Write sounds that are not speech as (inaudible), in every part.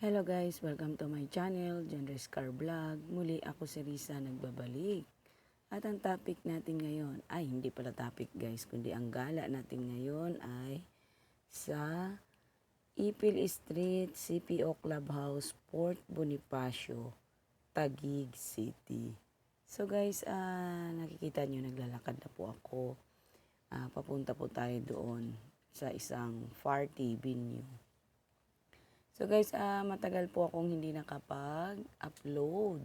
Hello guys, welcome to my channel, Genre Car Vlog. Muli ako si Risa nagbabalik. At ang topic natin ngayon, ay hindi pala topic guys, kundi ang gala natin ngayon ay sa Ipil Street, CPO Clubhouse, Port Bonifacio, Taguig City. So guys, ah nakikita nyo naglalakad na po ako. Ah, papunta po tayo doon sa isang party venue. So guys, ah matagal po akong hindi nakapag-upload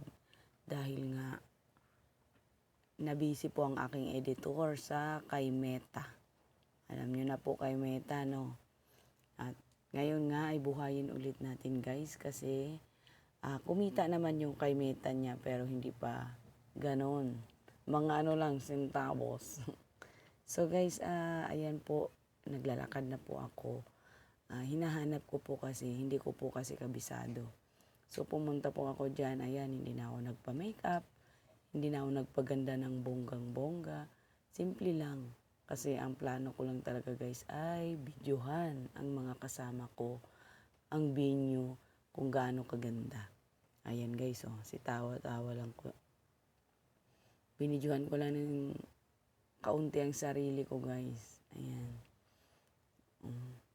dahil nga nabisi po ang aking editor sa kay Meta. Alam niyo na po kay Meta, no? At ngayon nga ay buhayin ulit natin guys kasi ah, kumita naman yung kay Meta niya pero hindi pa ganon. Mga ano lang, centavos. (laughs) so guys, ah, ayan po, naglalakad na po ako. Ah, hinahanap ko po kasi, hindi ko po kasi kabisado. So pumunta po ako dyan, ayan, hindi na ako nagpa-makeup, hindi na ako nagpaganda ng bonggang-bongga. Simple lang. Kasi ang plano ko lang talaga guys ay videohan ang mga kasama ko, ang venue, kung gaano kaganda. Ayan guys, oh, si tawa-tawa lang ko. Binidyohan ko lang ng kaunti ang sarili ko guys. Ayan. Mm.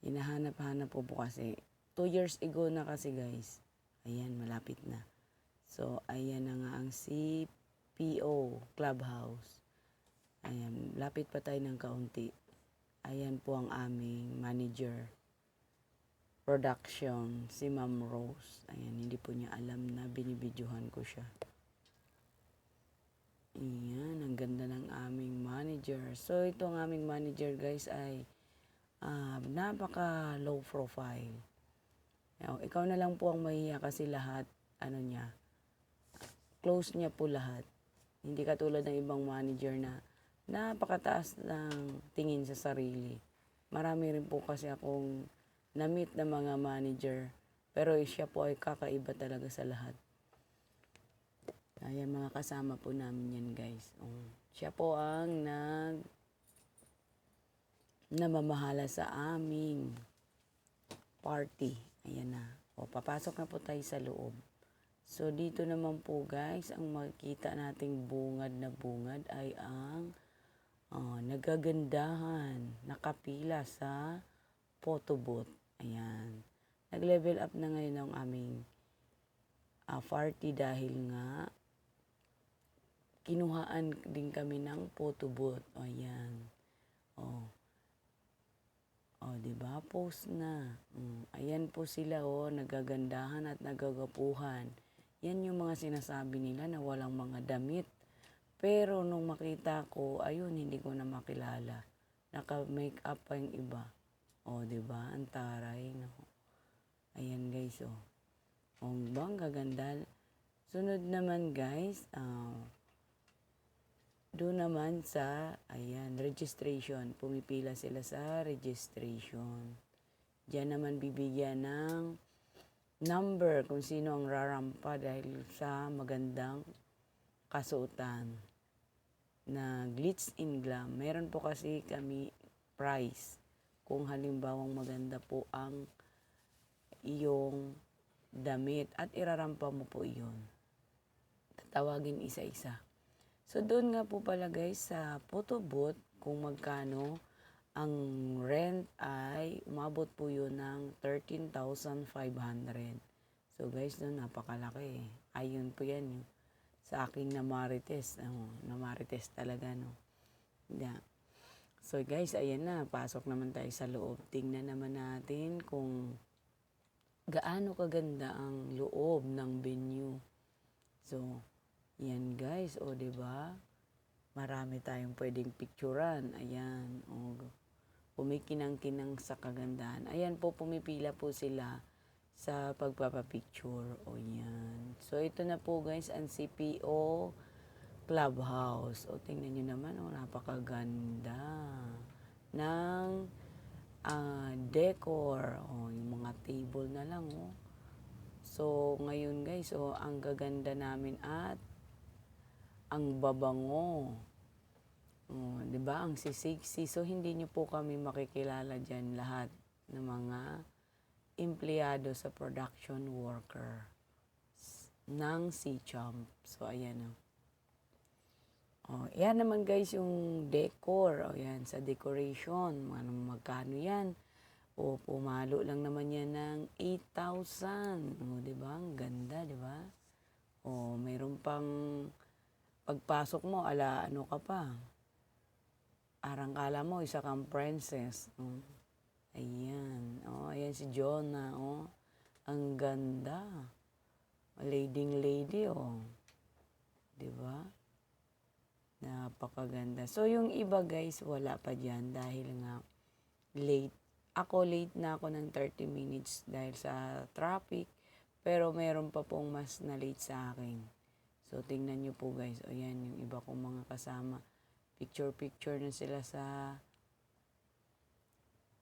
Hinahanap-hanap po po kasi. Two years ago na kasi guys. Ayan, malapit na. So, ayan na nga ang CPO Clubhouse. Ayan, lapit pa tayo ng kaunti. Ayan po ang aming manager. Production, si Ma'am Rose. Ayan, hindi po niya alam na binibidyohan ko siya. Ayan, ang ganda ng aming manager. So, ito ang aming manager guys ay ah, napaka low profile. Yaw, Ikaw na lang po ang mahiya kasi lahat, ano niya, close niya po lahat. Hindi katulad ng ibang manager na napakataas ng tingin sa sarili. Marami rin po kasi akong na-meet na mga manager, pero siya po ay kakaiba talaga sa lahat. Ayan, mga kasama po namin yan, guys. Um, siya po ang nag namamahala sa aming party. Ayan na. O, papasok na po tayo sa loob. So, dito naman po guys, ang makikita nating bungad na bungad ay ang ah, nagagandahan, nakapila sa photo booth. Ayan. Nag-level up na ngayon ang aming ah, party dahil nga kinuhaan din kami ng photo booth. O, ayan. O, Oh, 'di ba? Post na. Mm, ayan po sila oh, nagagandahan at nagagapuhan. Yan yung mga sinasabi nila na walang mga damit. Pero nung makita ko, ayun, hindi ko na makilala. Naka-make up pa yung iba. Oh, 'di ba? Ang taray, no. Ayan, guys, oh. Oh, bang gaganda. Sunod naman, guys, ah doon naman sa, ayan, registration. Pumipila sila sa registration. Diyan naman bibigyan ng number kung sino ang rarampa dahil sa magandang kasuotan na glitz in glam. Meron po kasi kami price kung halimbawang maganda po ang iyong damit at irarampa mo po iyon. Tatawagin isa-isa. So doon nga po pala guys sa photo booth kung magkano ang rent ay umabot po yun ng 13,500. So guys, no, napakalaki. Ayun po yan yung sa aking namarites. Oh, namarites talaga, no. Yeah. So guys, ayan na. Pasok naman tayo sa loob. Tingnan naman natin kung gaano kaganda ang loob ng venue. So, yan guys, o ba? Marami tayong pwedeng picturean. Ayan, o kumikinang-kinang sa kagandahan. Ayan po, pumipila po sila sa pagpapapicture. O yan. So, ito na po guys, ang CPO Clubhouse. O, tingnan nyo naman, o, napakaganda ng ah, decor. O, yung mga table na lang, o. So, ngayon guys, o, ang gaganda namin at ang babango. Oh, 'di ba? Ang sisiksi. So hindi niyo po kami makikilala diyan lahat ng mga empleyado sa production worker ng C-Chomp. So, ayan o. Oh, yan naman guys yung decor. O yan, sa decoration. Ano, magkano yan? O pumalo lang naman yan ng 8,000. O, di ba? Ang ganda, di ba? O, mayroon pang pagpasok mo, ala ano ka pa. Arangkala mo, isa kang princess. O, ayan. O, ayan si Jonah. O, ang ganda. Lading lady, o. Di ba? Napakaganda. So, yung iba guys, wala pa dyan dahil nga late. Ako late na ako ng 30 minutes dahil sa traffic. Pero meron pa pong mas na late sa akin. So, tingnan nyo po guys. O yan, yung iba kong mga kasama. Picture-picture na sila sa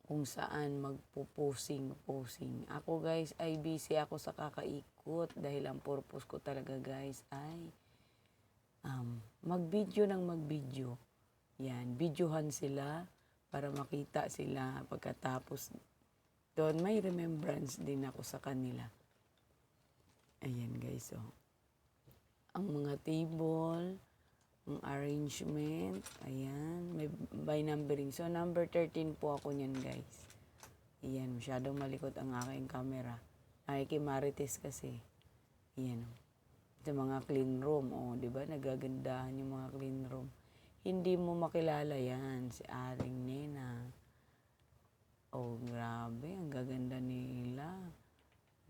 kung saan magpo-posing, posing. Ako guys, ay busy ako sa kakaikot dahil ang purpose ko talaga guys ay um, mag-video ng mag-video. Yan, videohan sila para makita sila pagkatapos doon may remembrance din ako sa kanila. Ayan guys, oh. Ang mga table, ang arrangement, ayan, may by numbering. So, number 13 po ako niyan guys. Ayan, masyadong malikot ang aking camera. Nakikimarites kasi. Ayan, oh sa mga clean room. O, di ba? Nagagandahan yung mga clean room. Hindi mo makilala yan, si Aling Nena. Oh, grabe. Ang gaganda nila.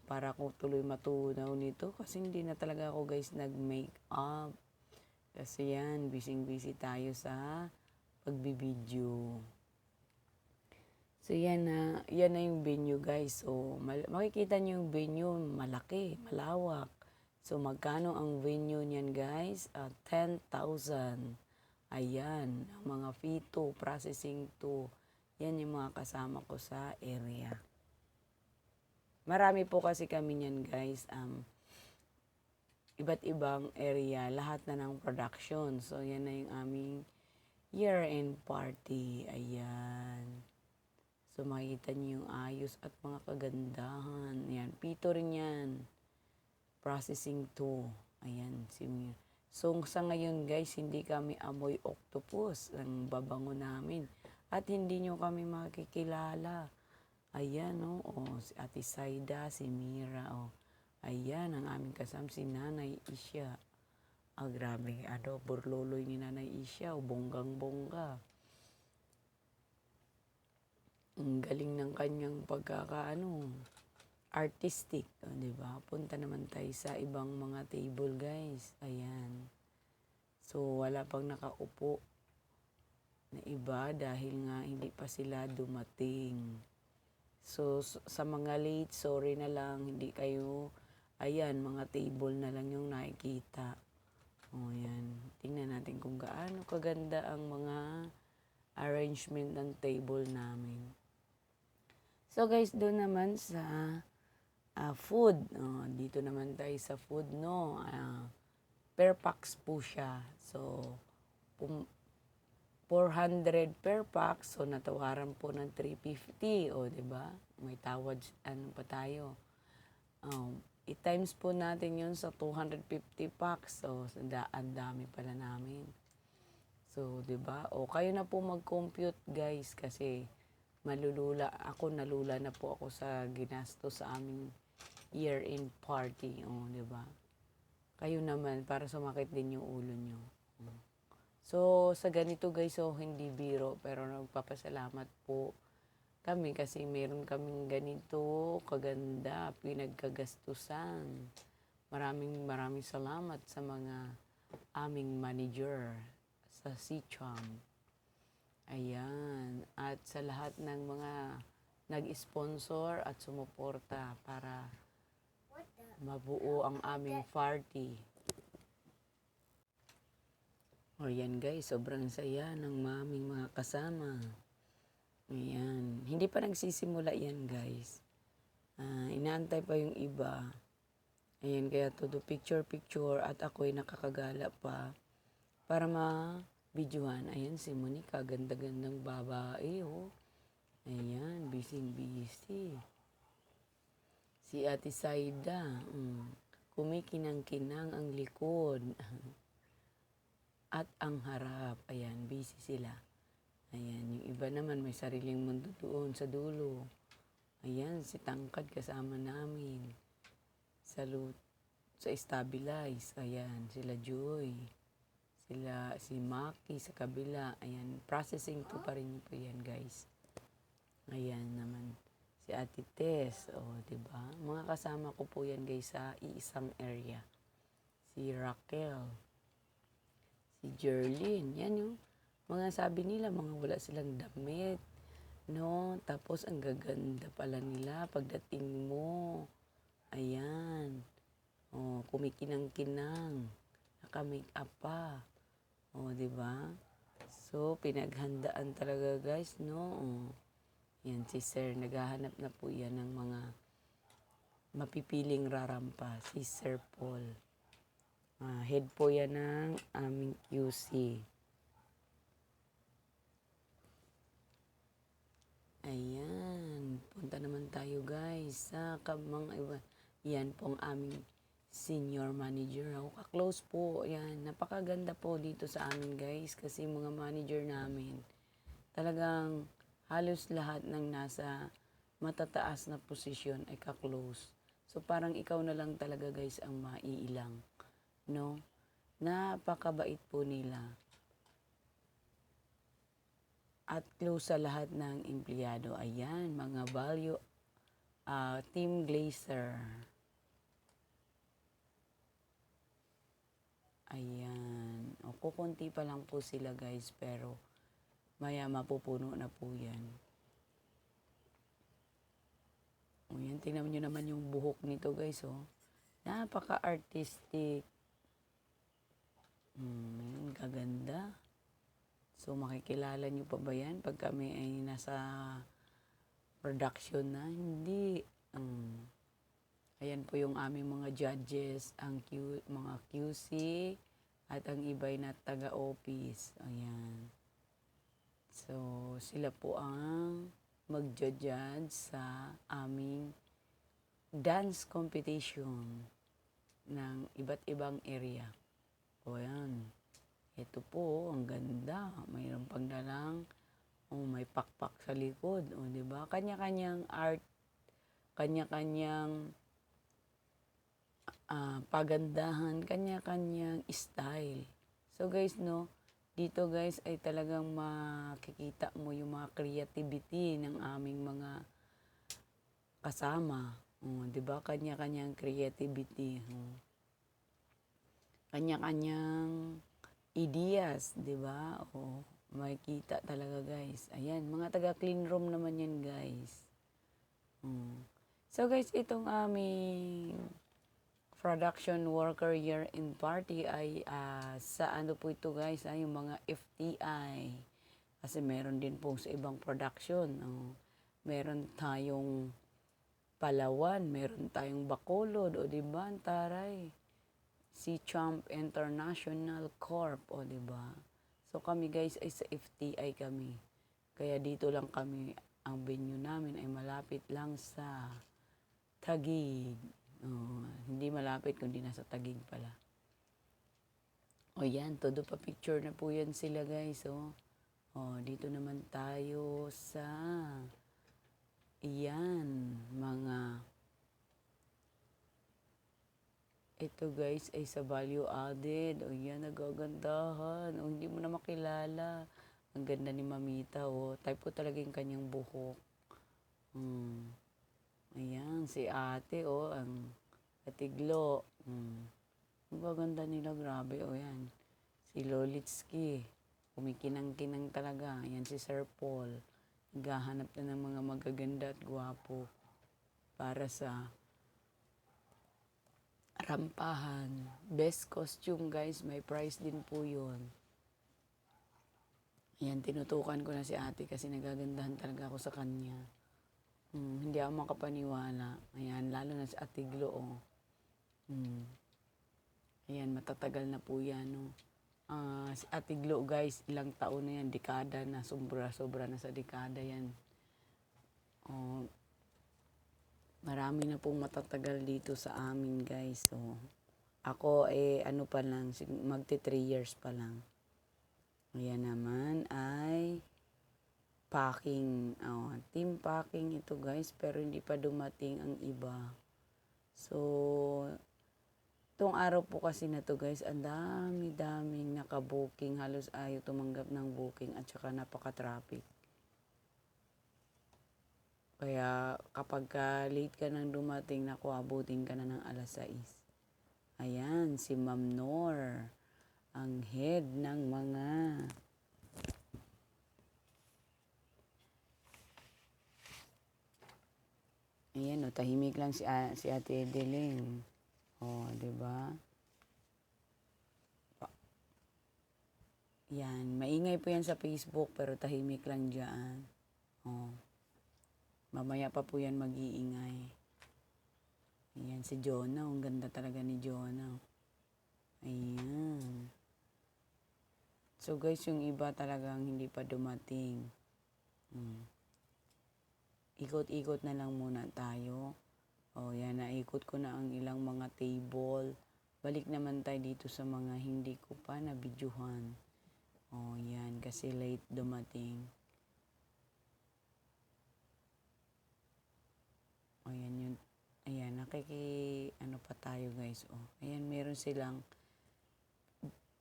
Para ko tuloy matunaw nito kasi hindi na talaga ako guys nag-make up. Kasi yan, busy-busy tayo sa pagbibideo. So yan na, yan na yung venue guys. So mal- makikita niyo yung venue, malaki, malawak. So, magkano ang venue niyan, guys? Uh, 10,000. Ayan, mga fee processing to. Yan yung mga kasama ko sa area. Marami po kasi kami niyan, guys. Um, iba't ibang area, lahat na ng production. So, yan na yung aming year-end party. Ayan. So, makikita niyo yung ayos at mga kagandahan. Ayan, pito rin yan processing 2. Ayan, si Mir. So, sa ngayon guys, hindi kami amoy octopus ang babango namin. At hindi nyo kami makikilala. Ayan, oh, oh si Ate Saida, si Mira, oh. Ayan, ang aming kasam, si Nanay Isya. Ah, grabe, ano, burloloy ni Nanay Isya, oh, bonggang-bongga. Ang galing ng kanyang pagkakaano, artistic, oh, 'di ba? Punta naman tayo sa ibang mga table, guys. Ayan. So wala pang nakaupo na iba dahil nga hindi pa sila dumating. So sa mga late, sorry na lang, hindi kayo ayan, mga table na lang yung nakikita. O yan. Tingnan natin kung gaano kaganda ang mga arrangement ng table namin. So guys, doon naman sa ah, food. Oh, dito naman tayo sa food, no? Ah, per packs po siya. So, pum- 400 per pack. So, natawaran po ng 350. O, di ba? May tawad, ano pa tayo. Um, i-times po natin yun sa 250 packs. So, ang dami pala namin. So, di ba? O, kayo na po mag-compute, guys, kasi malulula. Ako, nalula na po ako sa ginasto sa aming year-end party. O, di ba? Kayo naman, para sumakit din yung ulo nyo. So, sa ganito guys, so hindi biro, pero nagpapasalamat po kami kasi meron kaming ganito kaganda, pinagkagastusan. Maraming maraming salamat sa mga aming manager sa CCHOM. Ayan. At sa lahat ng mga nag-sponsor at sumuporta para mabuo ang aming party. O yan guys, sobrang saya ng maming mga kasama. Ayan. Hindi pa nagsisimula yan guys. Ah, inaantay pa yung iba. Ayan, kaya todo picture-picture at ako'y nakakagala pa para ma-videohan. Ayan, si Monica, ganda-gandang babae, oh. Ayan, busy-busy. Si Ate Saida, mm, kumikinang-kinang ang likod. (laughs) At ang harap, ayan, busy sila. Ayan, yung iba naman may sariling mundo doon sa dulo. Ayan, si Tangkad kasama namin. Sa, lu- sa stabilize, ayan, sila Joy. Sila, si Maki sa kabila. Ayan, processing to pa rin po yan, guys. Ayan naman. Si Ate Tess, o, oh, ba? Mga kasama ko po yan, guys, sa iisang area. Si Raquel. Si Jerlyn. Yan yung mga sabi nila, mga wala silang damit. No? Tapos, ang gaganda pala nila pagdating mo. Ayan. Oh, kumikinang-kinang. Naka-make up pa. Oh, di ba? So, pinaghandaan talaga, guys, no? Oh. Yan, si Sir, naghahanap na po yan ng mga mapipiling rarampa. Si Sir Paul. Ah, head po yan ng aming QC. Ayan. Punta naman tayo guys sa kamang iba. Yan po ang aming senior manager. Ako ka-close po. Yan. Napakaganda po dito sa amin guys. Kasi mga manager namin. Talagang halos lahat ng nasa matataas na posisyon ay ka-close. So parang ikaw na lang talaga guys ang maiilang. No? Napakabait po nila at close sa lahat ng empleyado. Ayan, mga value, ah, Team Glazer. Ayan. O, kukunti pa lang po sila guys, pero maya mapupuno na po yan. O yan, tingnan nyo naman yung buhok nito guys, oh. Napaka-artistic. Hmm, gaganda. So, makikilala nyo pa ba yan pag kami ay nasa production na? Hindi. Um, ayan po yung aming mga judges, ang Q, mga QC, at ang iba'y na taga-office. Ayan. So, sila po ang magja-judge sa aming dance competition ng iba't ibang area. O yan. Ito po, ang ganda. Mayroon pang dalang, oh, may pakpak sa likod. O, oh, di ba? Kanya-kanyang art, kanya-kanyang uh, pagandahan, kanya-kanyang style. So guys, no, dito guys ay talagang makikita mo yung mga creativity ng aming mga kasama. Oh, 'di ba? Kanya-kanyang creativity. Oh. Kanya-kanyang ideas, 'di ba? O makikita talaga, guys. Ayan, mga taga clean room naman 'yan, guys. Hmm. So guys, itong aming production worker year in party ay uh, sa ano po ito guys, ay ah, yung mga FTI. Kasi meron din po sa ibang production. Oh. Meron tayong Palawan, meron tayong Bacolod, o di ba, taray si Champ International Corp, o di ba? So kami guys ay sa FTI kami. Kaya dito lang kami, ang venue namin ay malapit lang sa Tagig. Oh, hindi malapit kundi nasa Tagig pala. O yan, todo pa picture na po yan sila guys. Oh. oh, dito naman tayo sa Iyan, mga ito guys ay sa value added. O yan, nagagandahan. O hindi mo na makilala. Ang ganda ni Mamita. O, type ko talaga yung kanyang buhok. Hmm. Ayan, si ate. O, ang katiglo. Hmm. Ang gaganda nila. Grabe. O yan. Si Lolitsky. Kumikinang-kinang talaga. Yan si Sir Paul. Naghahanap na ng mga magaganda at gwapo para sa rampahan. Best costume guys, may price din po yun. Ayan, tinutukan ko na si ate kasi nagagandahan talaga ako sa kanya. Hmm, hindi ako makapaniwala. Ayan, lalo na si ate Glo. Oh. Hmm. Ayan, matatagal na po yan. No? Uh, si ate Glo guys, ilang taon na yan, dekada na, sobra-sobra na sa dekada yan. Oh, Marami na pong matatagal dito sa amin guys. So, ako eh ano pa lang, magti 3 years pa lang. Ayan naman ay packing. Oh, team packing ito guys, pero hindi pa dumating ang iba. So, itong araw po kasi na to guys, ang dami-daming nakabooking. Halos ayaw tumanggap ng booking at saka napaka-traffic. Kaya kapag ka late ka nang dumating, naku, abutin ka na ng alas 6. Ayan, si Ma'am Nor, ang head ng mga Ayan, o, tahimik lang si, a- si Ate Edeling. O, di ba? Yan, maingay po yan sa Facebook, pero tahimik lang dyan. O. Mamaya pa po yan mag-iingay. Ayan, si Jonah. Ang ganda talaga ni Jonah. Ayan. So guys, yung iba talagang hindi pa dumating. Hmm. Ikot-ikot na lang muna tayo. O yan, naikot ko na ang ilang mga table. Balik naman tayo dito sa mga hindi ko pa nabidyuhan. O yan, kasi late dumating. O yan yun. Ayan, nakiki, ano pa tayo guys. O, ayan, meron silang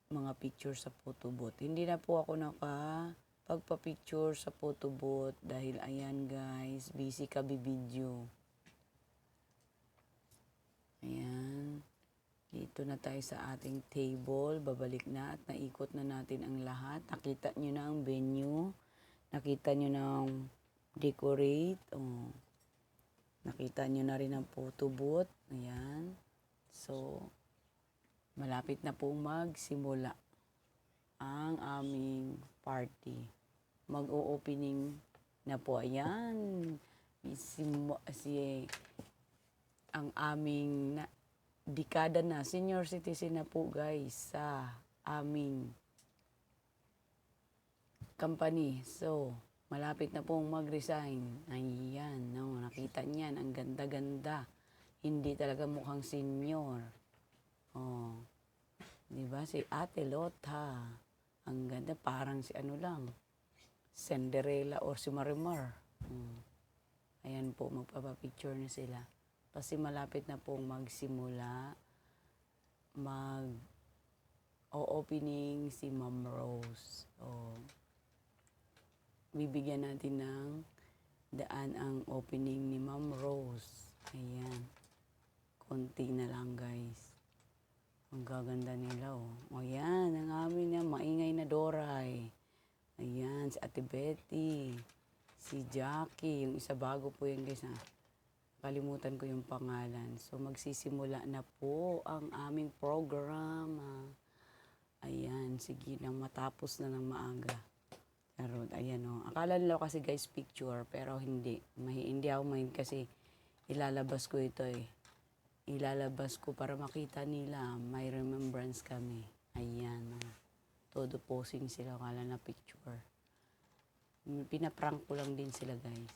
mga picture sa photo booth. Hindi na po ako naka pagpa-picture sa photo booth dahil ayan guys, busy ka video. Ayan. Dito na tayo sa ating table. Babalik na at naikot na natin ang lahat. Nakita nyo na ang venue. Nakita nyo na ang decorate. Oh. Nakita nyo na rin ang photo booth. Ayan. So, malapit na po magsimula ang aming party. Mag-o-opening na po. Ayan. Si, si ang aming na, dekada na, senior citizen na po guys sa aming company. So, malapit na pong mag-resign. Ayan, no, nakita niyan, ang ganda-ganda. Hindi talaga mukhang senior. Oh. 'Di ba si Ate Lota? Ang ganda parang si ano lang. Cinderella or si Marimar. Hmm. Ayan po, magpapapicture na sila. Kasi malapit na pong magsimula mag o opening si Ma'am Rose. O, bibigyan natin ng daan ang opening ni Ma'am Rose. Ayan. Konti na lang guys. Ang gaganda nila oh. O yan, ang amin na maingay na Doray. Ayan, si Ate Betty. Si Jackie. Yung isa bago po yan guys ha. Kalimutan ko yung pangalan. So magsisimula na po ang aming program. ah. Ayan, sige nang matapos na ng maaga. Charot, ayan o. Akala nila kasi guys picture, pero hindi. Mahi, hindi ako mahin kasi ilalabas ko ito eh. Ilalabas ko para makita nila may remembrance kami. Ayan o. Todo posing sila, akala na picture. Pinaprank ko lang din sila guys.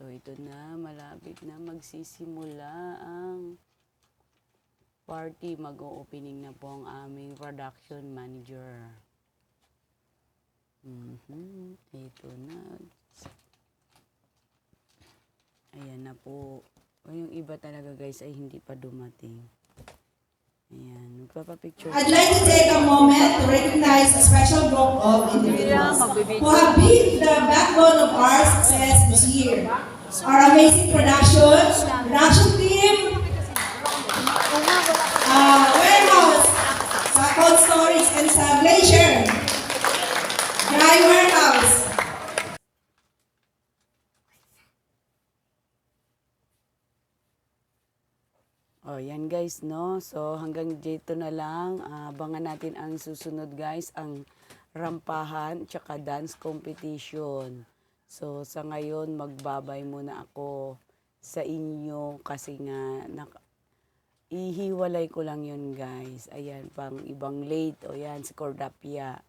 So ito na, malapit na magsisimula ang party. Mag-o-opening na po ang aming production manager. Mhm, Ito na. Ayan na po. O yung iba talaga guys ay hindi pa dumating. Ayan, magpapapicture. I'd like to take a moment to recognize a special group of individuals who have been the backbone of our success this year. Our amazing production, production guys, no? So, hanggang dito na lang. Ah, abangan natin ang susunod guys, ang rampahan, tsaka dance competition. So, sa ngayon, magbabay muna ako sa inyo kasi nga, nak- ihiwalay ko lang yun guys. Ayan, pang ibang late. O yan, si Cordapia.